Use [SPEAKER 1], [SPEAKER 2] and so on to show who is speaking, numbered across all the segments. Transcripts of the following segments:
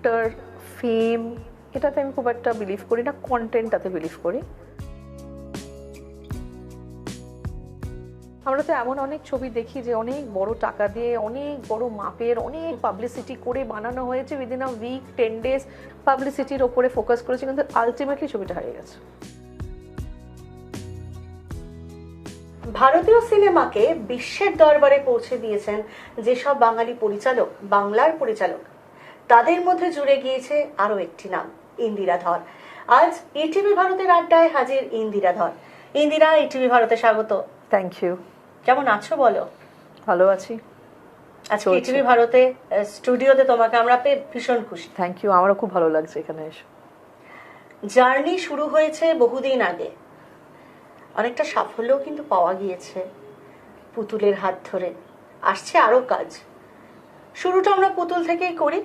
[SPEAKER 1] Actor ফেম এটাতে আমি খুব একটা বিলিভ করি না কন্টেন্টটাতে বিলিভ করি। আমরা তো এমন অনেক ছবি দেখি যে অনেক বড় টাকা দিয়ে, অনেক বড় মাপের, অনেক পাবলিসিটি করে বানানো হয়েছে within a week ten days পাবলিসিটির ওপরে ফোকাস করেছে, কিন্তু আলটিমেটলি ছবিটা হারিয়ে গেছে।
[SPEAKER 2] ভারতীয় সিনেমাকে বিশ্বের দরবারে পৌঁছে দিয়েছেন যেসব বাঙালি পরিচালক, বাংলার পরিচালক তাদের মধ্যে জুড়ে গিয়েছে আরও একটি নাম ইন্দিরা ধর আজ ইটিভি ভারতের আড্ডায় হাজির ইন্দিরা ধর ইন্দিরা ইটিভি ভারতে স্বাগত।
[SPEAKER 1] থ্যাংক ইউ
[SPEAKER 2] কেমন আছো বলো?
[SPEAKER 1] ভালো আছি।
[SPEAKER 2] আজকে ইটিভি ভারতে স্টুডিওতে তোমাকে আমরা পেয়ে ভীষণ খুশি।
[SPEAKER 1] থ্যাংক ইউ আমারও খুব ভালো লাগছে এখানে এসে।
[SPEAKER 2] জার্নি শুরু হয়েছে বহুদিন আগে। অনেকটা সাফল্যও কিন্তু পাওয়া গিয়েছে পুতুলের হাত ধরে। আসছে আরও কাজ। শুরুটা আমরা পুতুল থেকেই করি।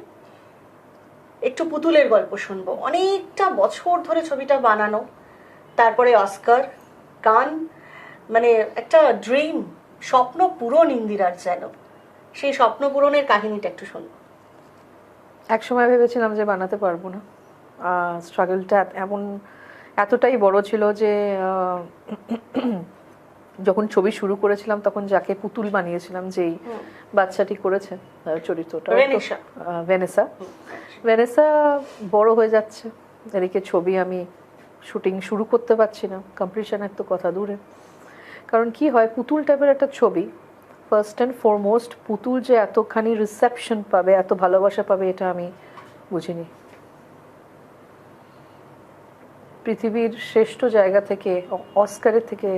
[SPEAKER 2] একটু পুতুলের গল্প শুনব। অনেকটা বছর ধরে ছবিটা বানানো। তারপরে অস্কার কান মানে একটা ড্রিম স্বপ্ন পূরণ ইন্দিরার যেন। সেই স্বপ্ন পূরণের কাহিনীটা একটু শুনব।
[SPEAKER 1] এক সময় ভেবেছিলাম যে বানাতে পারব না। স্ট্রাগলটা এমন এতটাই বড় ছিল যে যখন ছবি শুরু করেছিলাম তখন যাকে পুতুল বানিয়েছিলাম যেই বাচ্চাটি করেছে চরিত্রটা
[SPEAKER 2] ভেনেসা।
[SPEAKER 1] ভেনেসা বড় হয়ে যাচ্ছে। এদিকে ছবি আমি শুটিং শুরু করতে পারছি না কম্পিটিশনের তো কথা দূরে। কারণ কি হয় পুতুল টাইপের একটা ছবি ফার্স্ট অ্যান্ড ফরমোস্ট পুতুল যে এতখানি রিসেপশন পাবে এত ভালোবাসা পাবে এটা আমি বুঝিনি। পৃথিবীর শ্রেষ্ঠ জায়গা থেকে অস্কারের থেকে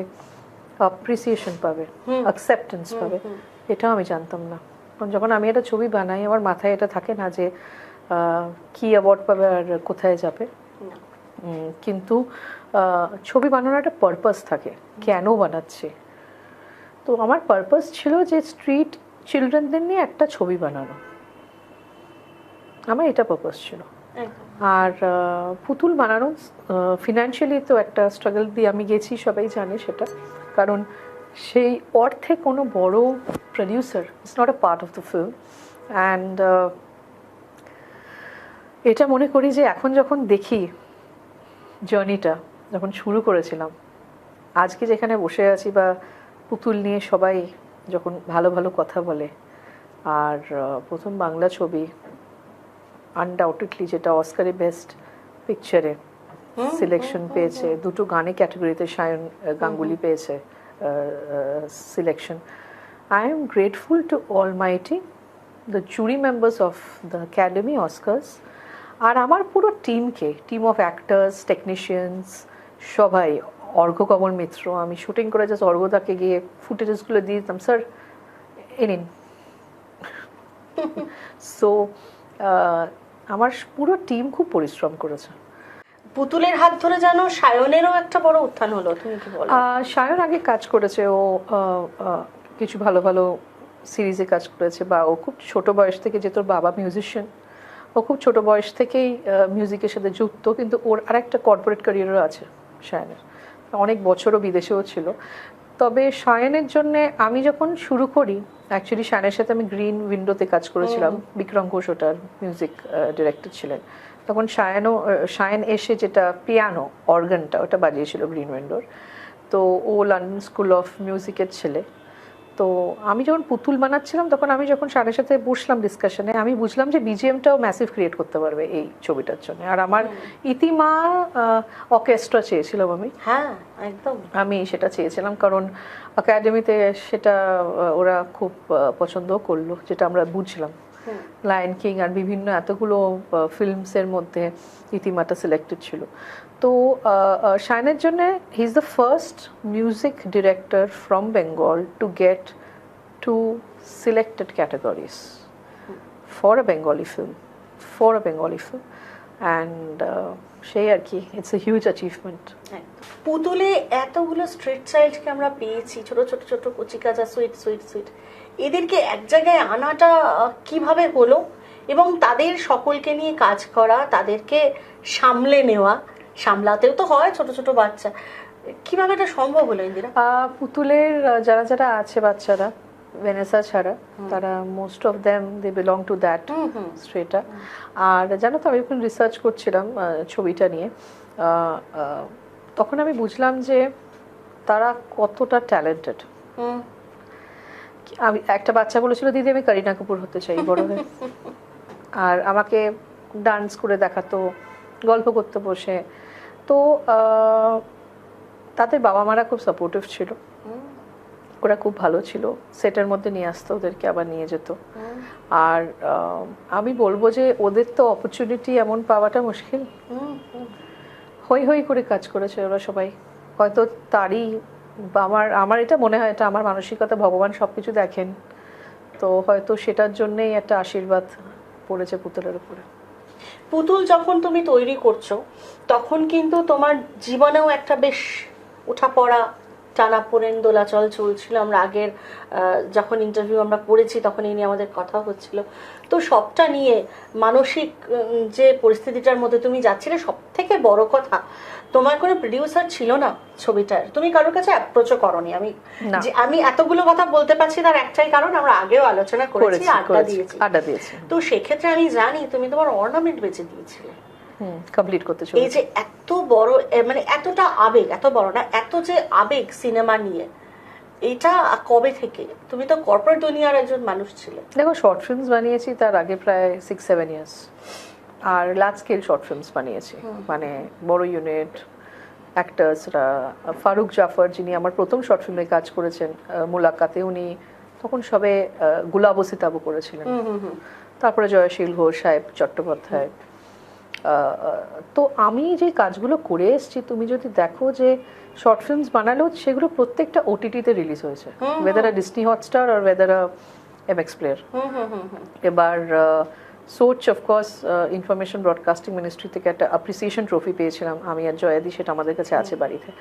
[SPEAKER 1] অ্যাপ্রিসিয়েশন পাবে অ্যাকসেপ্টেন্স পাবে এটাও আমি জানতাম না। কারণ যখন আমি একটা ছবি বানাই আমার মাথায় এটা থাকে না যে কি অ্যাওয়ার্ড পাবে আর কোথায় যাবে? কিন্তু ছবি বানানোর একটা পারপাস থাকে। কেন বানাচ্ছি? তো আমার পারপাস ছিল যে স্ট্রিট চিলড্রেনদের নিয়ে একটা ছবি বানানো। আমার এটা পারপাস ছিল। আর পুতুল বানানো ফিনান্সিয়ালি তো একটা স্ট্রাগল দিয়ে আমি গেছি সবাই জানে সেটা। কারণ সেই অর্থে কোনো বড় producer it's not a part of the film and এটা মনে করি যে এখন যখন দেখি জার্নিটা যখন শুরু করেছিলাম আজকে যেখানে বসে আছি বা পুতুল নিয়ে সবাই যখন ভালো ভালো কথা বলে আর প্রথম বাংলা ছবি আনডাউটেডলি যেটা অস্কারে বেস্ট পিকচারে সিলেকশন পেয়েছে দুটো গানে ক্যাটাগরিতে সায়ন গাঙ্গুলি পেয়েছে selection I am grateful to almighty the jury members of the Academy Oscars আর আমার পুরো টিমকে টিম অফ অ্যাক্টার্স টেকনিশিয়ানস সবাই অর্ঘ্য কমল মিত্র আমি শুটিং করে জাস্ট অর্ঘ্যদাকে গিয়ে ফুটেজেসগুলো দিয়ে দিতাম। স্যার এ নিন। সো আমার পুরো টিম খুব পরিশ্রম করেছে।
[SPEAKER 2] পুতুলের হাত ধরে যেন সায়নেরও একটা বড় উত্থান হলো তুমি কি বলো?
[SPEAKER 1] সায়ন আগে কাজ করেছে ও কিছু ভালো ভালো সিরিজে কাজ করেছে বা ও খুব ছোট বয়স থেকে যে তোর বাবা মিউজিশিয়ান ও খুব ছোট বয়স থেকেই মিউজিকের সাথে যুক্ত কিন্তু ওর আরেকটা কর্পোরেট ক্যারিয়ারও আছে সায়নের। অনেক বছরও বিদেশেও ছিল। তবে সায়নের জন্যে আমি যখন শুরু করি অ্যাকচুয়ালি সায়নের সাথে আমি গ্রিন উইন্ডোতে কাজ করেছিলাম। বিক্রম ঘোষ ওটার মিউজিক ডিরেক্টর ছিলেন। তখন সায়নও আহ, সায়ন এসে যেটা পিয়ানো অর্গানটা ওটা বাজিয়েছিল গ্রিন উইন্ডোর তো ও লন্ডন স্কুল অফ মিউজিকের ছেলে। তো আমি যখন পুতুল বানাচ্ছিলাম তখন আমি যখন সারের সাথে বসলাম ডিসকাশনে আমি বুঝলাম যে বিজিএমটাও ম্যাসিভ ক্রিয়েট করতে পারবে এই ছবিটার জন্য। আর আমার ইতিমা অর্কেস্ট্রা চেয়েছিলাম আমি।
[SPEAKER 2] হ্যাঁ একদম।
[SPEAKER 1] আমি সেটা চেয়েছিলাম কারণ একাডেমিতে সেটা ওরা খুব পছন্দ করল যেটা আমরা বুঝলাম। লায়ন কিং আর বিভিন্ন এতগুলো ফিল্মসের মধ্যে ইতিমাটা সিলেক্টেড ছিল। তো শায়নের জন্য he is the first music director from Bengal to get two selected categories for a Bengali film for a Bengali film and সেই আর কি ইটস এ হিউজ অ্যাচিভমেন্ট
[SPEAKER 2] পুতুলে এতগুলো স্ট্রিট চাইল্ডকে আমরা পেয়েছি, ছোট ছোট ছোট কচিকাচা সুইট সুইট সুইট এদেরকে এক জায়গায় আনাটা কীভাবে হলো? এবং তাদের সকলকে নিয়ে কাজ করা, তাদেরকে সামলে নেওয়া সামলাতেও তো হয় ছোট ছোট বাচ্চা। কীভাবে এটা সম্ভব হলো ইন্দিরা?
[SPEAKER 1] পুতুলের যারা যারা আছে বাচ্চারা ভেনেসা ছাড়া তারা most of them they belong to that strata. আর জানো তো আমি যখন রিসার্চ করছিলাম ছবিটা নিয়ে। তখন আমি বুঝলাম যে তারা কতটা ট্যালেন্টেড আমি একটা বাচ্চা বলেছিল দিদি আমি করিনা কাপুর হতে চাই বড় হয়ে। আর আমাকে ডান্স করে দেখাতো গল্প করতে বসে। তো তাদের বাবা মারা খুব সাপোর্টিভ ছিল। ওরা খুব ভালো ছিল। সেটের মধ্যে নিয়ে আসতো ওদেরকে আবার নিয়ে যেত। আর আমি বলব যে ওদের তো অপরচুনিটি এমন পাওয়াটা মুশকিল। হই হই করে কাজ করেছে ওরা সবাই। হয়তো তারই বা আমার আমার এটা মনে হয় এটা আমার মানসিকতা ভগবান সব কিছু দেখেন। তো হয়তো সেটার জন্যেই একটা আশীর্বাদ পড়েছে পুতুলের উপরে।
[SPEAKER 2] পুতুল যখন তুমি তৈরি করছ, তখন কিন্তু তোমার জীবনেও একটা বেশ ওঠা পড়া টানা পড়েন দোলাচল চলছিল। আমরা আগের যখন ইন্টারভিউ আমরা করেছি তখন এই নিয়ে আমাদের কথা হচ্ছিল। তো সবটা নিয়ে মানসিক যে পরিস্থিতিটার মধ্যে তুমি যাচ্ছিলে সব থেকে বড় কথা তোমার কোনো প্রডিউসার ছিল না ছবিটার? তুমি কারোর কাছে অ্যাপ্রোচও করনি। আমি যে আমি এতগুলো কথা বলতে পারছি তার একটাই কারণ আমরা আগেও আলোচনা করেছি আড্ডা দিয়েছি।
[SPEAKER 1] আড্ডা দিয়েছি।
[SPEAKER 2] তো সেক্ষেত্রে আমি জানি তুমি তোমার অর্নামেন্ট বেঁচে দিয়েছিলে।
[SPEAKER 1] কমপ্লিট করতে
[SPEAKER 2] এই যে এত বড় মানে এতটা আবেগ এত বড় না এত যে আবেগ সিনেমা নিয়ে এটা কবে থেকে? তুমি তো কর্পোরেট দুনিয়ার একজন মানুষ ছিলে।
[SPEAKER 1] দেখো শর্ট ফিল্মস বানিয়েছি তার আগে প্রায় সিক্স সেভেন ইয়ার্স আর লার্জ স্কেল শর্ট ফিল্মস বানিয়েছি। মানে বড় ইউনিট অ্যাক্টার্সরা ফারুক জাফর যিনি আমার প্রথম শর্ট ফিল্মে কাজ করেছেন মুলাকাতে উনি তখন সবে গুলাবো সিতাবু করেছিলেন। তারপরে জয়শীল ঘোষ সাহেব চট্টোপাধ্যায়। তো আমি যে কাজগুলো করে এসেছি তুমি যদি দেখো যে শর্ট ফিল্মস বানালেও সেগুলো প্রত্যেকটা ওটিটিতে রিলিজ হয়েছে। Whether a Disney Hotstar R whether a M X player এবার সোচ of course information broadcasting ministry থেকে একটা অ্যাপ্রিসিয়েশন ট্রফি পেয়েছিলাম আমি আর জয়াদি সেটা আমাদের কাছে আছে বাড়িতে।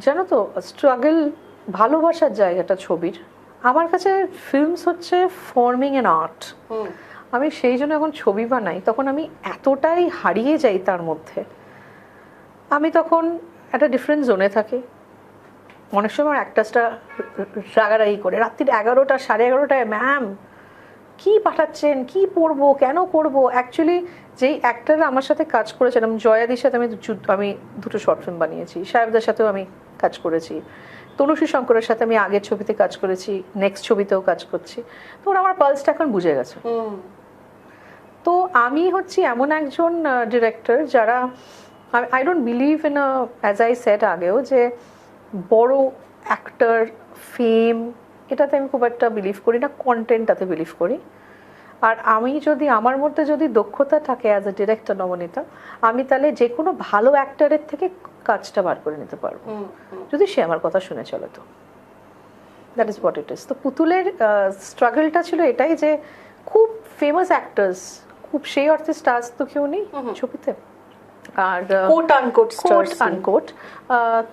[SPEAKER 1] জানো তো স্ট্রাগল ভালোবাসার জায়গাটা ছবির। আমার কাছে ফিল্মস হচ্ছে ফর্মিং অ্যান আর্ট আমি সেই জন্য এখন ছবি বানাই তখন আমি এতটাই হারিয়ে যাই তার মধ্যে। আমি তখন একটা ডিফারেন্ট জোনে থাকি। অনেক সময় আমার অ্যাক্টার্সটা রাগারাগি করে রাত্রির এগারোটা সাড়ে এগারোটায় ম্যাম কি পাঠাচ্ছেন? কি পড়ব? কেন করব? অ্যাকচুয়ালি যেই অ্যাক্টাররা আমার সাথে কাজ করেছেন আমি জয়াদির সাথে আমি আমি দুটো শর্ট ফিল্ম বানিয়েছি সাহেবদের সাথেও আমি কাজ করেছি তনুশ্রী শঙ্করের সাথে আমি আগের ছবিতে কাজ করেছি নেক্সট ছবিতেও কাজ করছি। তো ওরা আমার পালসটা এখন বুঝে গেছে। তো আমি হচ্ছি এমন একজন ডিরেক্টর যারা I don't believe in as I said আগেও যে বড় অ্যাক্টর ফেম এটাতে আমি খুব একটা বিলিভ করি না কন্টেন্টটাতে বিলিভ করি। আর আমি যদি আমার মধ্যে যদি দক্ষতা থাকে অ্যাজ এ ডিরেক্টর নবনীতা আমি তাহলে যে কোনো ভালো অ্যাক্টারের থেকে কাজটা বার করে নিতে পারব। যদি সে আমার কথা শুনে চলে তো। That is what it is তো পুতুলের স্ট্রাগলটা ছিল এটাই যে খুব ফেমাস অ্যাক্টার্স খুব সেই অর্থে স্টার্স তো কেউ নেই ছবিতে। আর
[SPEAKER 2] কোট আনকোট
[SPEAKER 1] কোট আনকোট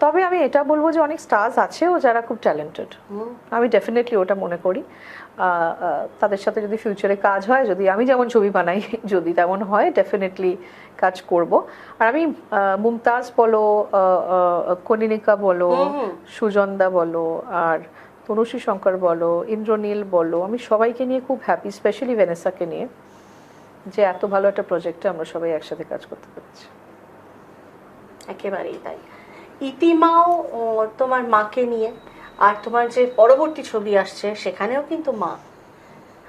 [SPEAKER 1] তবে আমি এটা বলব যে অনেক স্টার্স আছেও যারা খুব ট্যালেন্টেড আমি ডেফিনেটলি ওটা মনে করি। তাদের সাথে যদি ফিউচারে কাজ হয় যদি আমি যেমন ছবি বানাই যদি তেমন হয় ডেফিনেটলি কাজ করব। আর আমি মুমতাজ বলো কনিনিকা বলো সুজনদা বলো আর তনুশ্রী শঙ্কর বলো ইন্দ্রনীল বলো আমি সবাইকে নিয়ে খুব হ্যাপি স্পেশালি ভেনেসাকে নিয়ে যে এত ভালো একটা প্রজেক্টে আমরা সবাই একসাথে কাজ করতে পেরেছি।
[SPEAKER 2] একেবারেই তাই। ইতিমাও তোমার মাকে নিয়ে আর তোমার যে পরবর্তী ছবি আসছে সেখানেও কিন্তু মা।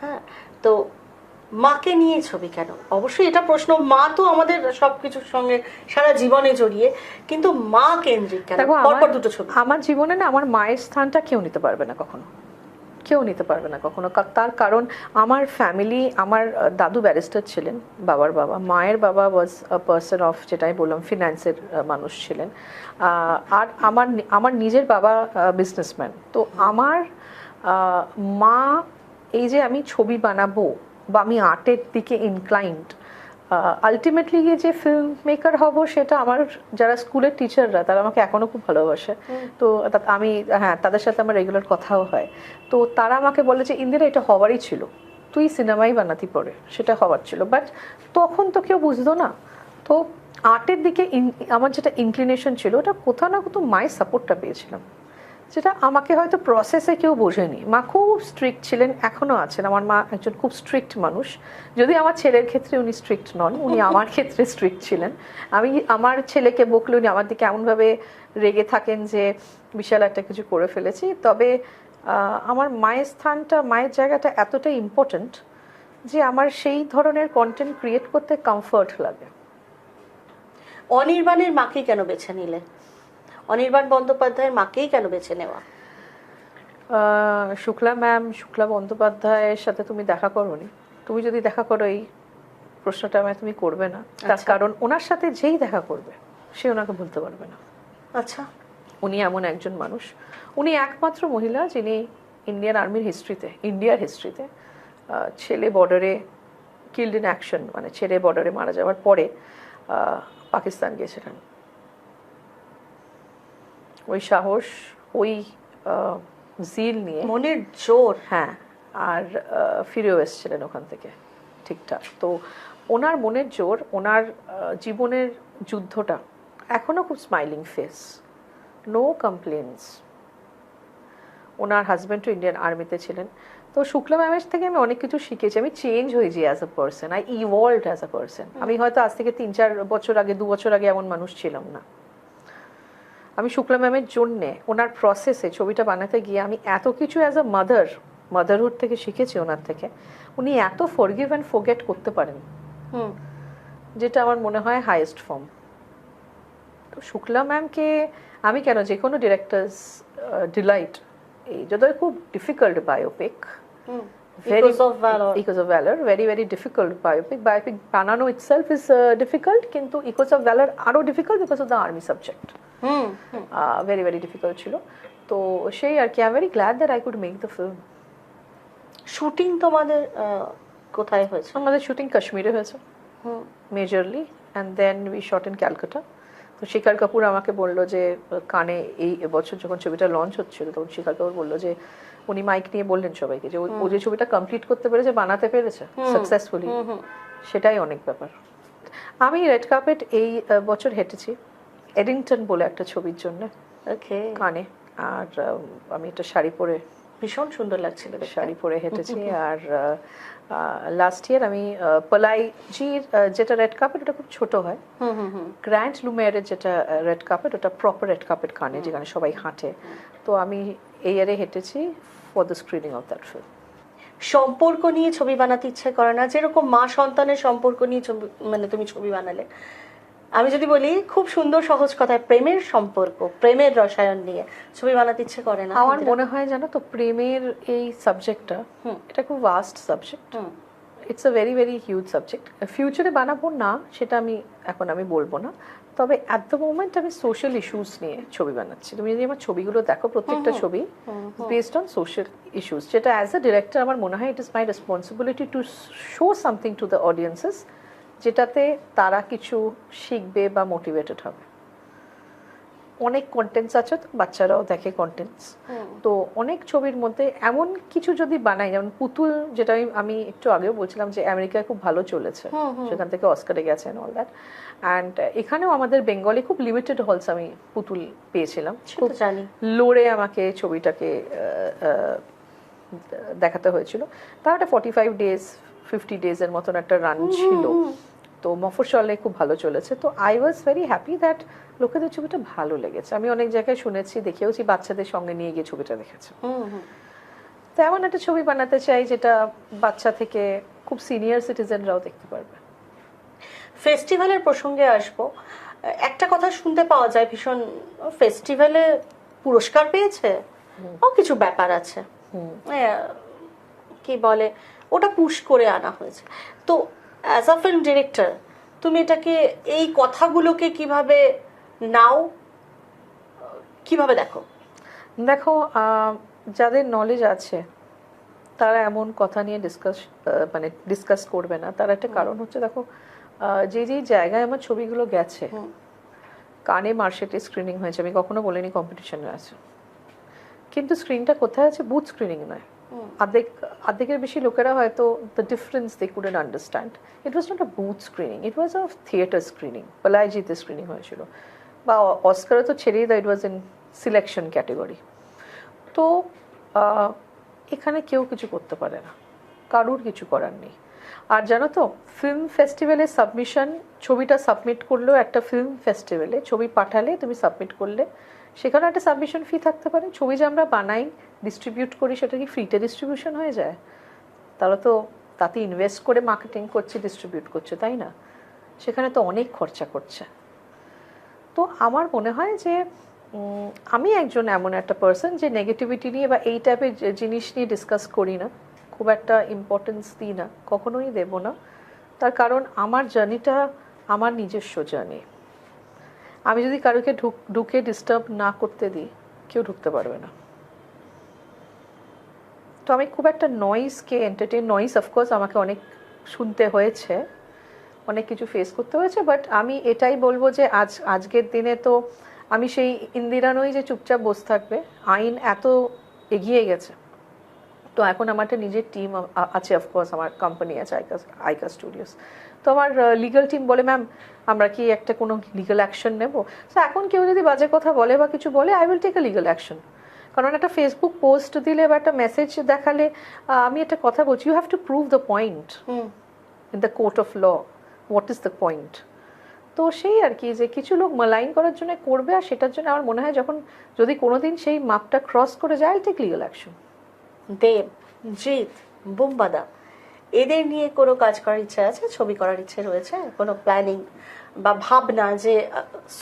[SPEAKER 2] হ্যাঁ তো মাকে নিয়ে ছবি কেন? অবশ্যই এটা প্রশ্ন। মা তো আমাদের সবকিছুর সঙ্গে সারা জীবনে জড়িয়ে কিন্তু মা কেন্দ্রিক কেন? পরপর দুটো ছবি।
[SPEAKER 1] আমার জীবনে না আমার মায়ের স্থানটা কেউ নিতে পারবে না কখনো। কেউ নিতে পারবে না কখনো। তার কারণ আমার ফ্যামিলি আমার দাদু ব্যারিস্টার ছিলেন, বাবার বাবা। মায়ের বাবা ওয়াজ আ পার্সন অফ যেটা আমি বললাম ফিনান্সের মানুষ ছিলেন। আর আমার আমার নিজের বাবা বিজনেসম্যান তো আমার মা, এই যে আমি ছবি বানাবো বা আমি আর্টের দিকে ইনক্লাইন্ড আলটিমেটলি গিয়ে যে ফিল্ম মেকার হব সেটা আমার যারা স্কুলের টিচাররা তারা আমাকে এখনও খুব ভালোবাসে। তো আমি হ্যাঁ তাদের সাথে আমার রেগুলার কথাও হয়। তো তারা আমাকে বলে যে ইন্দিরা এটা হওয়ারই ছিল। তুই সিনেমাই বানাতি পড়ে সেটা হওয়ার ছিল। বাট তখন তো কেউ বুঝতো না। তো আর্টের দিকে আমার যেটা ইনক্লিনেশন ছিল ওটা কোথাও না কোথাও মায়ের সাপোর্টটা পেয়েছিলাম। যেটা আমাকে হয়তো প্রসেসে কেউ বোঝেনি। মা খুব স্ট্রিক্ট ছিলেন এখনও আছেন। আমার মা একজন খুব স্ট্রিক্ট মানুষ। যদি আমার ছেলের ক্ষেত্রে উনি স্ট্রিক্ট নন উনি আমার ক্ষেত্রে স্ট্রিক্ট ছিলেন। আমি আমার ছেলেকে বকলে উনি আমার দিকে এমনভাবে রেগে থাকেন যে বিশাল একটা কিছু করে ফেলেছি। তবে আমার মায়ের স্থানটা মায়ের জায়গাটা এতটাই ইম্পর্ট্যান্ট যে আমার সেই ধরনের কন্টেন্ট ক্রিয়েট করতে কমফর্ট লাগে।
[SPEAKER 2] অনির্বাণের মাকে কেন বেছে নিলে? অনির্বাণ বন্দ্যোপাধ্যায়ের মাকেই কেন বেছে নেওয়া?
[SPEAKER 1] শুক্লা ম্যাম শুক্লা বন্দ্যোপাধ্যায়ের সাথে তুমি দেখা করোনি। তুমি যদি দেখা করো এই প্রশ্নটা আমায় তুমি করবে না। তার
[SPEAKER 2] আচ্ছা।
[SPEAKER 1] কারণ ওনার সাথে যেই দেখা করবে সে ওনাকে ভুলতে পারবে না।
[SPEAKER 2] আচ্ছা।
[SPEAKER 1] উনি এমন একজন মানুষ। উনি একমাত্র মহিলা যিনি ইন্ডিয়ান আর্মির হিস্ট্রিতে ইন্ডিয়ার হিস্ট্রিতে ছেলে বর্ডারে কিল্ড ইন অ্যাকশন মানে ছেলে বর্ডারে মারা যাওয়ার পরে পাকিস্তান গিয়েছিলেন। ওই সাহস ওই জিল নিয়ে
[SPEAKER 2] মনের জোর।
[SPEAKER 1] হ্যাঁ আর ফিরেও এসেছিলেন ওখান থেকে ঠিকঠাক। তো ওনার মনের জোর ওনার জীবনের যুদ্ধটা এখনও খুব স্মাইলিং ফেস নো কমপ্লেন্স ওনার হাজব্যান্ডও ইন্ডিয়ান আর্মিতে ছিলেন। তো শুক্লা ম্যামের থেকে আমি অনেক কিছু শিখেছি। আমি চেঞ্জ হয়েছি as a person I evolve as a person আমি হয়তো আজ থেকে তিন চার বছর আগে দু বছর আগে এমন মানুষ ছিলাম না। আমি শুক্লা ম্যামের জন্যে ওনার প্রসেসে ছবিটা বানাতে গিয়ে আমি এত কিছু অ্যাজ আ মাদার মাদারহুড থেকে শিখেছি ওনার থেকে উনি এত ফরগিভ অ্যান্ড ফোগেট করতে পারেন।
[SPEAKER 2] হুম।
[SPEAKER 1] যেটা আমার মনে হয় হাইয়েস্ট ফর্ম তো শুক্লা ম্যামকে আমি কেন যে কোনো ডিরেক্টার্স ডিলাইট এই যদি খুব difficult biopic difficult biopic biopic বানানো is uh, difficult কিন্তু ইকোজ অফ ভ্যালার আরও difficult because of the army subject very very difficult ছিল। তো সেই আর কি I very glad that I could make the film
[SPEAKER 2] shooting তোমাদের কোথায় হয়েছে?
[SPEAKER 1] আমাদের শুটিং কাশ্মীরে হয়েছে। Majorly and then we shot in Calcutta তো শিখার কাপুর আমাকে বলল যে কানে এই বছর যখন ছবিটা লঞ্চ হচ্ছিল তখন শিখার কাপুর বলল যে উনি মাইক নিয়ে বললেন সবাইকে যে ও- যে ছবিটা কমপ্লিট করতে পেরেছে বানাতে পেরেছে সাকসেসফুলি সেটাই অনেক ব্যাপার। আমি রেড কার্পেট এই বছর হেঁটেছি। এডিংটন বলে একটা ছবির জন্য।
[SPEAKER 2] ওকে
[SPEAKER 1] কানে। আর আমি একটা শাড়ি পরে
[SPEAKER 2] ভীষণ সুন্দর লাগছিল
[SPEAKER 1] শাড়ি পরে হেঁটেছি। আর লাস্ট ইয়ার আমি পলাইজির যেটা রেড কার্পেট ওটা খুব ছোট হয়। গ্র্যান্ড লুমেয়ারের যেটা রেড কার্পেট ওটা প্রপার রেড কার্পেট কানে যেখানে সবাই হাঁটে। তো আমি এই ইয়ারে হেঁটেছি for the screening of that film
[SPEAKER 2] সম্পর্ক নিয়ে ছবি বানাতে ইচ্ছে করে না। যেরকম মা সন্তানের সম্পর্ক নিয়ে ছবি মানে তুমি ছবি বানালে আমি যদি বলি খুব সুন্দর সহজ কথায় প্রেমের সম্পর্ক প্রেমের রসায়ন নিয়ে। ছবি বানাতে ইচ্ছে করে না
[SPEAKER 1] আমার মনে হয় জানো তো প্রেমের এই সাবজেক্টটা এটা খুব vast subject it's a very very huge subject ফিউচারে বানাবো না সেটা আমি এখন আমি বলব না। তবে অ্যাট দ্য মোমেন্ট আমি সোশ্যাল ইস্যুস নিয়ে ছবি বানাচ্ছি। তুমি যদি আমার ছবিগুলো দেখো প্রত্যেকটা ছবি বেসড অন সোশ্যাল ইস্যুস যেটা অ্যাজ আ ডিরেক্টর আমার মনে হয় it is my responsibility to show something to the audiences যেটাতে তারা কিছু শিখবে বা মোটিভেটেড হবে। অনেক কন্টেন্টস আছে তো বাচ্চারাও দেখে কন্টেন্টস তো অনেক ছবির মধ্যে এমন কিছু যদি বানাই যেমন পুতুল যেটা আমি আমি একটু আগেও বলছিলাম যে আমেরিকায় খুব ভালো চলেছে। সেখান থেকে অস্কারে গেছেন অল দ্যাট অ্যান্ড এখানেও আমাদের বেঙ্গলে খুব লিমিটেড হলস আমি পুতুল পেয়েছিলাম। খুব
[SPEAKER 2] জানি।
[SPEAKER 1] লোড়ে আমাকে ছবিটাকে দেখাতে হয়েছিল। তাও একটা ফর্টি ফাইভ ডেজ ফিফটি ডেজের মতন একটা রান ছিল। তো মফস্বলে খুব ভালো চলেছে। তো I was very happy that লোকেদের ছবিটা ভালো লেগেছে। আমি অনেক জায়গায় শুনেছি দেখেওছি বাচ্চাদের সঙ্গে নিয়ে গিয়ে ছবিটা দেখেছে।
[SPEAKER 2] হুম হুম।
[SPEAKER 1] তো এমন একটা ছবি বানাতে চাই যেটা বাচ্চা থেকে খুব সিনিয়র সিটিজেনরাও দেখতে পারবে।
[SPEAKER 2] ফেস্টিভ্যালের প্রসঙ্গে আসব। একটা কথা শুনতে পাওয়া যায় ভীষণ ফেস্টিভ্যালে পুরস্কার পেয়েছে? ও কিছু ব্যাপার আছে। কি বলে ওটা পুশ করে আনা হয়েছে। তো অ্যাজ আ ফিল্ম ডিরেক্টর তুমি এটাকে এই কথাগুলোকে কীভাবে নাও কীভাবে দেখো?
[SPEAKER 1] দেখো যাদের নলেজ আছে তারা এমন কথা নিয়ে ডিসকাস মানে ডিসকাস করবে না। তার একটা কারণ হচ্ছে দেখো যে যে জায়গায় আমার ছবিগুলো গেছে কানে মার্শেটে স্ক্রিনিং হয়েছে আমি কখনো বলিনি কম্পিটিশনে আছে। কিন্তু স্ক্রিনটা কোথায় আছে? বুথ স্ক্রিনিং নয়। অর্ধেক অর্ধেকের বেশি লোকেরা হয়তো the difference they couldn't understand it was not a booth screening it was a theatre screening পলাইজিতে screening হয়েছিল। বা অস্কারে তো ছেড়েই দাও it was in selection category তো এখানে কেউ কিছু করতে পারে না। কারুর কিছু করার নেই। আর জানো তো ফিল্ম ফেস্টিভ্যালে সাবমিশন ছবিটা সাবমিট করলেও একটা ফিল্ম ফেস্টিভ্যালে ছবি পাঠালে তুমি সাবমিট করলে সেখানে একটা সাবমিশন ফি থাকতে পারে। ছবি যে আমরা বানাই ডিস্ট্রিবিউট করি, সেটা কি ফ্রিতে ডিস্ট্রিবিউশন হয়ে যায়? তারা তো তাতে ইনভেস্ট করে মার্কেটিং করছে ডিস্ট্রিবিউট করছে, তাই না? সেখানে তো অনেক খরচা করছে। তো আমার মনে হয় যে আমি একজন এমন একটা পার্সন যে নেগেটিভিটি নিয়ে বা এই টাইপের জিনিস নিয়ে ডিসকাস করি না। খুব একটা ইম্পর্টেন্স দিই না, কখনোই দেব না। তার কারণ আমার জার্নিটা আমার নিজস্ব জার্নি আমি যদি কারোকে ঢুক, ঢুকে ডিস্টার্ব না করতে দিই, কেউ ঢুকতে পারবে না। তো আমি খুব একটা নয়েজকে এন্টারটেন নয়েজ অফকোর্স আমাকে অনেক শুনতে হয়েছে, অনেক কিছু ফেস করতে হয়েছে বাট আমি এটাই বলব যে আজ, আজকের দিনে তো আমি সেই ইন্দিরা নই যে চুপচাপ বসে থাকবে, আইন এত এগিয়ে গেছে। তো এখন আমার একটা নিজের টিম আছে অফকোর্স আমার কোম্পানি আছে আইকা আইকা স্টুডিওস তো আমার লিগাল টিম বলে ম্যাম আমরা কি একটা কোনো লিগাল অ্যাকশন নেব? তো এখন কেউ যদি বাজে কথা বলে বা কিছু বলে I will take a legal action কারণ একটা ফেসবুক পোস্ট দিলে বা একটা মেসেজ দেখালে আমি একটা কথা বলছি you have to prove the point in the court of law what is the point তো সেই আর কি যে কিছু লোক মালাইন করার জন্য করবে আর সেটার জন্য আমার মনে হয় যখন যদি কোনোদিন সেই মাপটা ক্রস করে যায় take legal action
[SPEAKER 2] Dev Jeet Bumbada এদের নিয়ে কোনো কাজ করার ইচ্ছা আছে? ছবি করার ইচ্ছে রয়েছে? কোনো প্ল্যানিং বা ভাবনা যে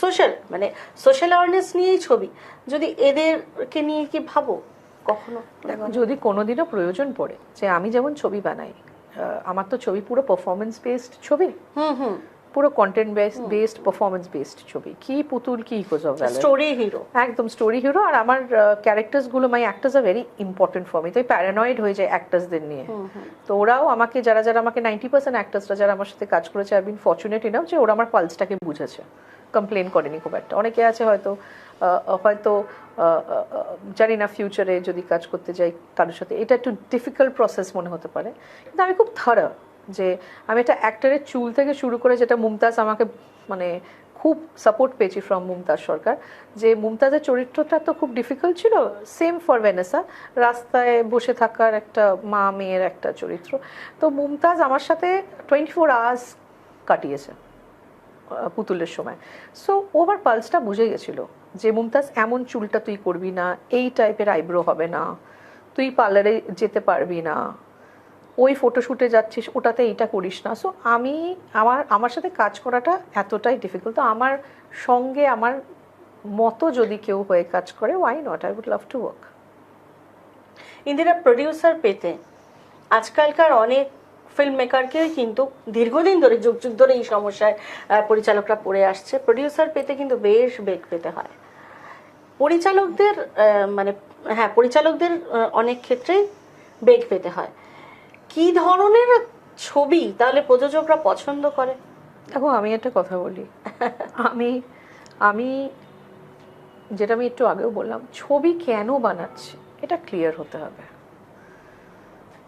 [SPEAKER 2] সোশ্যাল মানে সোশ্যাল অ্যাওয়ারনেস নিয়েই ছবি। যদি এদেরকে নিয়ে কি ভাবো কখনো?
[SPEAKER 1] দেখো যদি কোনোদিনও প্রয়োজন পড়ে যে আমি যেমন ছবি বানাই আমার তো ছবি পুরো পারফরমেন্স বেসড ছবি।
[SPEAKER 2] হুম হুম।
[SPEAKER 1] পুরো কন্টেন্ট বেসড পারফরমেন্স বেসড ছবি। কি পুতুল কি ইকোজ অফ
[SPEAKER 2] স্টোরি হিরো
[SPEAKER 1] একদম স্টোরি হিরো আর আমার ক্যারেক্টার্সগুলো মাই অ্যাক্টার্স আর ভেরি ইম্পর্টেন্ট ফর মি তো প্যারানয়েড হয়ে যায় অ্যাক্টার্সদের নিয়ে। তো ওরাও আমাকে যারা যারা আমাকে নাইনটি পার্সেন্ট অ্যাক্টার্সরা যারা আমার সাথে কাজ করেছে আই বিন ফর্চুনেট ইনাফ যে ওরা আমার পালসটাকে বুঝেছে। কমপ্লেন করেনি খুব একটা। অনেকে আছে হয়তো হয়তো জানি না ফিউচারে যদি কাজ করতে যাই কারোর সাথে। এটা একটু ডিফিকাল্ট প্রসেস মনে হতে পারে। কিন্তু আমি খুব থারা যে আমি একটা অ্যাক্টারের চুল থেকে শুরু করে যেটা মুমতাজ আমাকে মানে খুব সাপোর্ট পেয়েছি ফ্রম মুমতাজ সরকার, যে মুমতাজের চরিত্রটা তো খুব ডিফিকাল্ট ছিল সেম ফর ভেনেসা রাস্তায় বসে থাকার একটা মা মেয়ের একটা চরিত্র। তো মুমতাজ আমার সাথে টোয়েন্টি ফোর আওয়ার্স কাটিয়েছে পুতুলের সময়। সো ওভার পালসটা বুঝে গেছিল যে মুমতাজ এমন চুলটা তুই করবি না, এই টাইপের আইব্রো হবে না, তুই পার্লারে যেতে পারবি না ওই ফটোশুটে যাচ্ছিস, ওটাতে এইটা করিস না। সো আমি আমার আমার সাথে কাজ করাটা এতটাই ডিফিকাল্ট তো আমার সঙ্গে, আমার মতো যদি কেউ হয়ে কাজ করে why not I would love to work
[SPEAKER 2] Indira producer পেতে আজকালকার অনেক ফিল্ম মেকারকে কিন্তু দীর্ঘদিন ধরে, যুগ যুগ ধরে এই সমস্যায় পরিচালকরা পড়ে আসছে। প্রডিউসার পেতে কিন্তু বেশ বেগ পেতে হয়। পরিচালকদের মানে হ্যাঁ পরিচালকদের অনেক ক্ষেত্রেই বেগ পেতে হয়। কি ধরনের ছবি তাহলে প্রযোজকরা পছন্দ করে?
[SPEAKER 1] দেখো আমি একটা কথা বলি। আমি আমি যেটা আমি একটু আগেও বললাম ছবি কেন বানাচ্ছি? এটা ক্লিয়ার হতে হবে।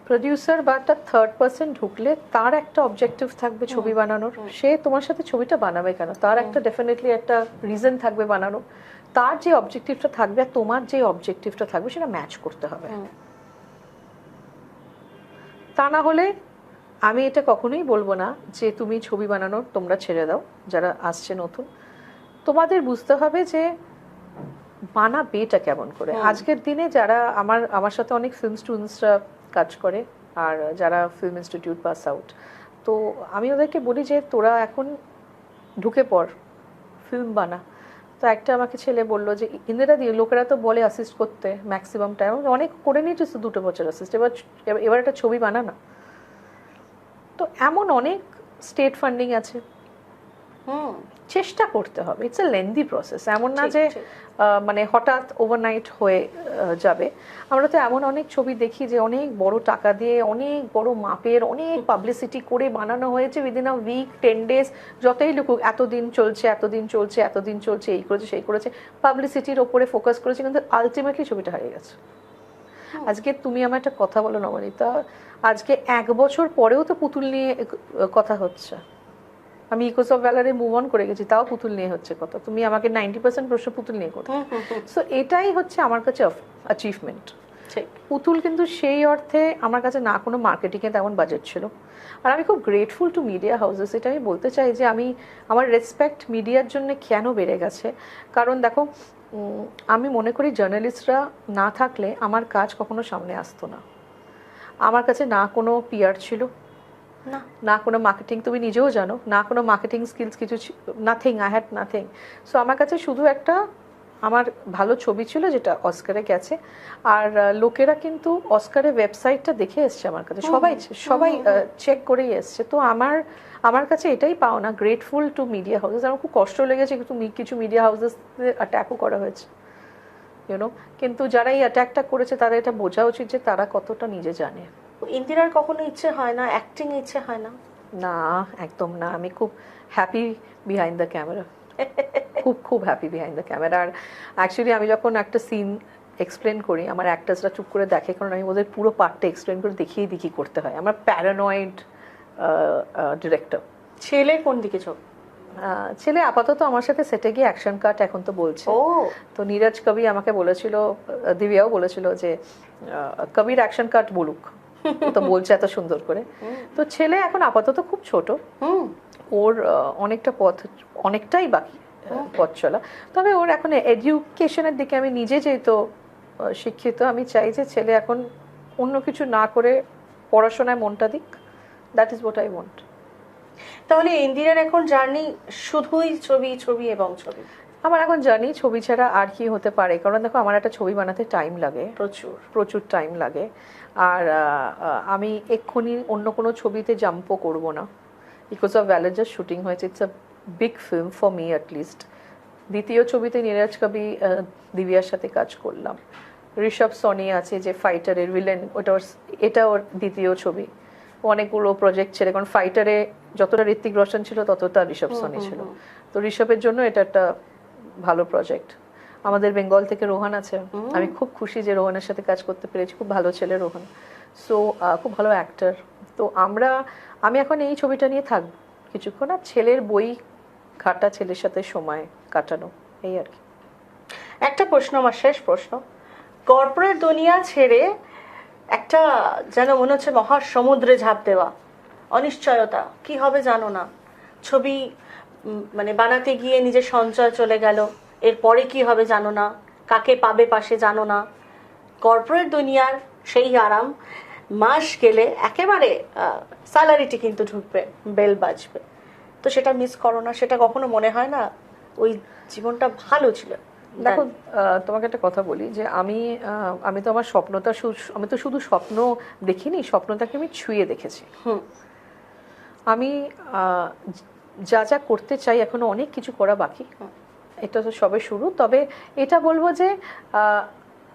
[SPEAKER 1] প্রডিউসার বা একটা থার্ড পার্সন ঢুকলে তার একটা অবজেক্টিভ থাকবে ছবি বানানোর। সে তোমার সাথে ছবিটা বানাবে কেন? তার একটা ডেফিনেটলি একটা রিজন থাকবে বানানোর। তার যে অবজেক্টিভটা থাকবে আর তোমার যে অবজেক্টিভটা থাকবে সেটা ম্যাচ করতে হবে। তা না হলে আমি এটা কখনোই বলব না যে তুমি ছবি বানানোর তোমরা ছেড়ে দাও যারা আসছে নতুন। তোমাদের বুঝতে হবে যে বানাবেটা কেমন করে। আজকের দিনে যারা আমার আমার সাথে অনেক ফিল্ম স্টুডেন্টসরা কাজ করে আর যারা ফিল্ম ইনস্টিটিউট পাস আউট তো আমি ওদেরকে বলি যে তোরা এখন ঢুকে পড় ফিল্ম বানা। তো একটা আমাকে ছেলে বলল যে, ইন্দিরা দিয়ে লোকেরা তো বলে অ্যাসিস্ট করতে ম্যাক্সিমাম টাইম অনেক করে নিয়েছিস তো দুটো বছর অ্যাসিস্ট এবার এবার- একটা ছবি বানা না। তো এমন অনেক স্টেট ফান্ডিং আছে।
[SPEAKER 2] হুম।
[SPEAKER 1] চেষ্টা করতে হবে। ইটস এ লেন্দি প্রসেস এমন না যে মানে হঠাৎ ওভারনাইট হয়ে যাবে। আমরা তো এমন অনেক ছবি দেখি যে অনেক বড় টাকা দিয়ে অনেক বড় মাপের অনেক পাবলিসিটি করে বানানো হয়েছে within a week ten days যতই লুকুক এতদিন চলছে এতদিন চলছে এতদিন চলছে এই করেছে সেই করেছে। পাবলিসিটির ওপরে ফোকাস করেছে কিন্তু আলটিমেটলি ছবিটা হারিয়ে গেছে। আজকে তুমি আমার একটা কথা বলো নবনীতা আজকে এক বছর পরেও তো পুতুল নিয়ে কথা হচ্ছে। আমি ইকোস অফ ভ্যালারে মুভ অন করে গেছি তাও পুতুল নিয়ে হচ্ছে কথা। তুমি আমাকে নাইনটি পার্সেন্ট প্রশ্ন পুতুল নিয়ে করতে
[SPEAKER 2] হুম,
[SPEAKER 1] সো এটাই হচ্ছে আমার কাছে অ্যাচিভমেন্ট পুতুল কিন্তু সেই অর্থে আমার কাছে না কোনো মার্কেটিংয়ে তেমন বাজেট ছিল। আর আমি খুব গ্রেটফুল টু মিডিয়া হাউসেস এটা আমি বলতে চাই যে আমি আমার রেসপেক্ট মিডিয়ার জন্য কেন বেড়ে গেছে? কারণ দেখো আমি মনে করি জার্নালিস্টরা না থাকলে আমার কাজ কখনো সামনে আসতো না। আমার কাছে না কোনো পিয়ার ছিল।
[SPEAKER 2] না।
[SPEAKER 1] না কোনো মার্কেটিং তুমি নিজেও জানো না কোনো মার্কেটিং স্কিলস কিছু nothing I had nothing so আমার কাছে শুধু একটা আমার ভালো ছবি ছিল যেটা অস্কারে গেছে আর লোকেরা কিন্তু অস্কারের ওয়েবসাইটটা দেখে এসছে আমার কাছে। সবাই সবাই চেক করেই এসছে। তো আমার আমার কাছে এটাই পাও না গ্রেটফুল টু মিডিয়া হাউসেস আমার খুব কষ্ট লেগেছে কিন্তু কিছু মিডিয়া হাউসেস অ্যাট্যাকও করা হয়েছে ইউনো কিন্তু যারা এই অ্যাট্যাকটা করেছে তারা এটা বোঝা উচিত যে তারা কতটা নিজে জানে।
[SPEAKER 2] ইন্দিরার কখনো ইচ্ছে হয় না অ্যাক্টিং ইচ্ছে হয় না?
[SPEAKER 1] না একদম না। আমি খুব হ্যাপি বিহাইন্ড দ্য ক্যামেরা খুব খুব হ্যাপি বিহাইন্ড দ্য ক্যামেরা আর অ্যাকচুয়ালি আমি যখন একটা সিন এক্সপ্লেন করি আমার অ্যাক্টার্সরা চুপ করে দেখে কারণ আমি ওদের পুরো পার্টটা এক্সপ্লেন করে দেখিয়ে দেখিয়ে করতে হয়। আমার প্যারানয়েড ডিরেক্টর
[SPEAKER 2] ছেলে কোন দিকে চোখ?
[SPEAKER 1] ছেলে আপাতত আমার সাথে সেটে গিয়ে অ্যাকশন কাট এখন তো বলছে।
[SPEAKER 2] ও।
[SPEAKER 1] তো নীরজ কবি আমাকে বলেছিল দিব্যাও বলেছিল যে কবির অ্যাকশন কাট বলুক। তো বলছে এত সুন্দর করে। তো ছেলে এখন আপাতত খুব ছোট।
[SPEAKER 2] হুম।
[SPEAKER 1] ওর অনেকটা পথ অনেকটাই বাকি পথ চলা। তবে ওর এখন এডুকেশনের দিকে আমি নিজে যেহেতু শিক্ষিত আমি চাই যে ছেলে এখন অন্য কিছু না করে পড়াশোনায় মনটা দিক। That is what I want
[SPEAKER 2] তাহলে ইন্দিরার এখন জার্নি শুধুই ছবি ছবি এবং ছবি?
[SPEAKER 1] আমার এখন জানি ছবি ছাড়া আর কি হতে পারে। কারণ দেখো আমার একটা ছবি বানাতে টাইম লাগে।
[SPEAKER 2] প্রচুর।
[SPEAKER 1] প্রচুর টাইম লাগে। আর আমি এক্ষুনি অন্য কোনো ছবিতে জাম্পও করব না। বিকজ অফ ভ্যালেজার শুটিং হয়েছে it's a big film for me at least দ্বিতীয় ছবিতে নীরাজ কবি দিব্যার সাথে কাজ করলাম। ঋষভ সনি আছে যে ফাইটারের ভিলেন ওটা ওর এটা ওর দ্বিতীয় ছবি। অনেকগুলো প্রজেক্ট ছেড়ে কারণ ফাইটারে যতটা ঋত্বিক রোশন ছিল ততটা ঋষভ সনি ছিল। তো ঋষভের জন্য এটা একটা ভালো প্রজেক্ট আমাদের বেঙ্গল থেকে রোহান আছে। আমি খুব খুশি যে রোহানের সাথে কাজ করতে পেরেছি। খুব ভালো ছেলে রোহান। সো খুব ভালো অ্যাক্টার তো আমরা আমি এখন এই ছবিটা নিয়ে থাকব কিছুক্ষণ আর ছেলের বই ঘাটা ছেলের সাথে সময় কাটানো। এই আর কি।
[SPEAKER 2] একটা প্রশ্ন আমার শেষ প্রশ্ন। কর্পোরেট দুনিয়া ছেড়ে একটা যেন মনে হচ্ছে মহাসমুদ্রে ঝাঁপ দেওয়া। অনিশ্চয়তা। কি হবে জানো না। ছবি মানে বানাতে গিয়ে নিজের সঞ্চয় চলে গেল। এরপরে কি হবে জানো না? কাকে পাবে পাশে জানো না? কর্পোরেট দুনিয়ার সেই আরাম মাস গেলে একেবারে স্যালারিটি কিন্তু ঢুকবে বেল বাজবে। তো সেটা মিস করো না সেটা কখনো মনে হয় না? ওই জীবনটা ভালো ছিল।
[SPEAKER 1] দেখো আহ, তোমাকে একটা কথা বলি যে আমি আহ, আমি তো আমার স্বপ্নটা আমি তো শুধু স্বপ্ন দেখিনি স্বপ্নটাকে আমি ছুঁয়ে দেখেছি।
[SPEAKER 2] হুম।
[SPEAKER 1] আমি আহ, যা যা করতে চাই এখনও অনেক কিছু করা বাকি। এটা তো সবে শুরু। তবে এটা বলব যে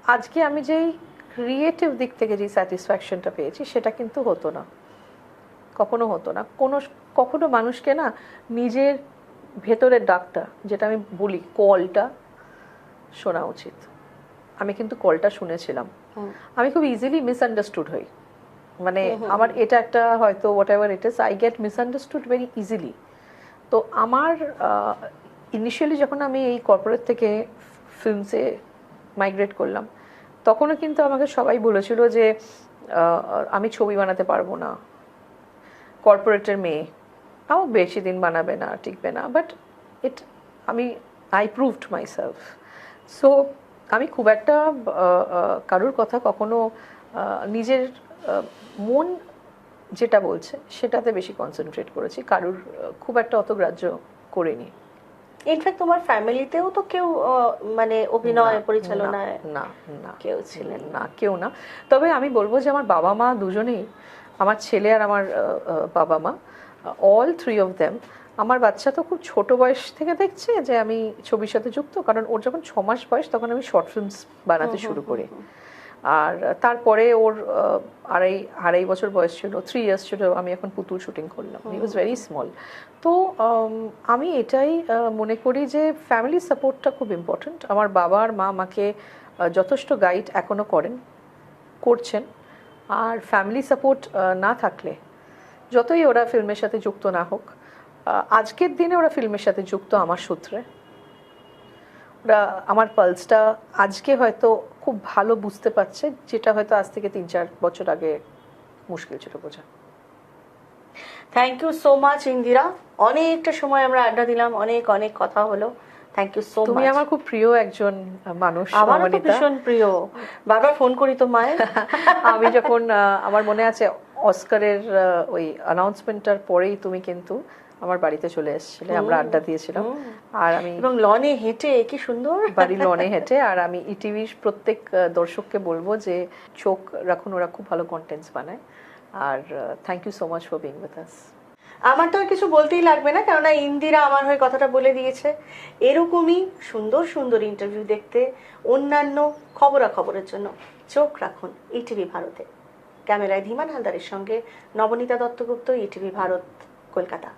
[SPEAKER 1] আজকে আমি যেই ক্রিয়েটিভ দিক থেকে যে স্যাটিসফ্যাকশনটা পেয়েছি সেটা কিন্তু হতো না। কখনো হতো না। কোনো কখনো মানুষকে না নিজের ভেতরের ডাকটা যেটা আমি বলি কলটা শোনা উচিত। আমি কিন্তু কলটা শুনেছিলাম। আমি খুব ইজিলি মিসআন্ডারস্টুড হই। মানে আমার এটা একটা হয়তো whatever it is I get misunderstood very easily তো আমার ইনিশিয়ালি যখন আমি এই কর্পোরেট থেকে ফিল্মসে মাইগ্রেট করলাম, তখনও কিন্তু আমাকে সবাই বলেছিল যে আমি ছবি বানাতে পারব না। কর্পোরেটের মেয়ে। তাও বেশি দিন বানাবে না, টিকবে না। বাট ইট আমি I proved myself so আমি খুব একটা কারোর কথা কখনো নিজের মন যেটা বলছে সেটাতে বেশি কনসেন্ট্রেট করেছি। কারুর খুব একটা অত গ্রাহ্য করিনি।
[SPEAKER 2] ইনফ্যাক্ট তোমার ফ্যামিলিতেও তো কেউ মানে অভিনয় পরিচালনায়
[SPEAKER 1] না না
[SPEAKER 2] কেউ ছিলেন
[SPEAKER 1] না। কেউ না। তবে আমি বলব যে আমার বাবা মা দুজনেই আমার ছেলে আর আমার বাবা মা অল থ্রি অফ দেম আমার বাচ্চা তো খুব ছোট বয়স থেকে দেখছে যে আমি ছবির সাথে যুক্ত। কারণ ওর যখন ছ মাস বয়স তখন আমি শর্ট ফিল্মস বানাতে শুরু করি। আর তারপরে ওর আড়াই আড়াই বছর বয়স ছিল থ্রি ইয়ার্স ছিল, আমি এখন পুতুল শুটিং করলাম। হি ওয়াজ ভেরি স্মল তো আমি এটাই মনে করি যে ফ্যামিলি সাপোর্টটা খুব ইম্পর্ট্যান্ট আমার বাবা আর মা আমাকে যথেষ্ট গাইড এখনও করেন, করছেন। আর ফ্যামিলি সাপোর্ট না থাকলে, যতই ওরা ফিল্মের সাথে যুক্ত না হোক আজকের দিনে ওরা ফিল্মের সাথে যুক্ত আমার সূত্রে। আমার পালসটা আজকে হয়তো খুব ভালো বুঝতে পারছে যেটা হয়তো আজ থেকে তিন চার বছর আগে মুশকিল ছিল বোঝা।
[SPEAKER 2] Thank you so much Indira. অনেকটা সময় আমরা আড্ডা দিলাম অনেক অনেক কথা হলো। থ্যাংক ইউ সো
[SPEAKER 1] তুমি আমার খুব প্রিয় একজন মানুষ
[SPEAKER 2] আমার তো ভীষণ প্রিয়। বারবার ফোন করি তো মায়ের
[SPEAKER 1] আমি যখন আমার মনে আছে অস্কারের ওই অ্যানাউন্সমেন্টটার পরেই তুমি কিন্তু আমার বাড়িতে চলে এসেছিলে আমরা আড্ডা দিয়েছিলাম। আর আমি
[SPEAKER 2] এবং লনে হেঁটে কি সুন্দর।
[SPEAKER 1] বাড়ির লনে হেঁটে আর আমি ইটিভির প্রত্যেক দর্শককে বলব যে চোখ রাখুন ওরা খুব ভালো কন্টেন্টস বানায়। আর thank you so much for being with us
[SPEAKER 2] আমার তো আর কিছু বলতেই লাগবে না কেননা ইন্দিরা আমার হয়ে কথাটা বলে দিয়েছে। এরকমই সুন্দর সুন্দর ইন্টারভিউ দেখতে অন্যান্য খবরাখবরের জন্য চোখ রাখুন ইটিভি ভারতে। ক্যামেরায় ধীমান হালদারের সঙ্গে নবনীতা দত্তগুপ্ত ইটিভি ভারত কলকাতা।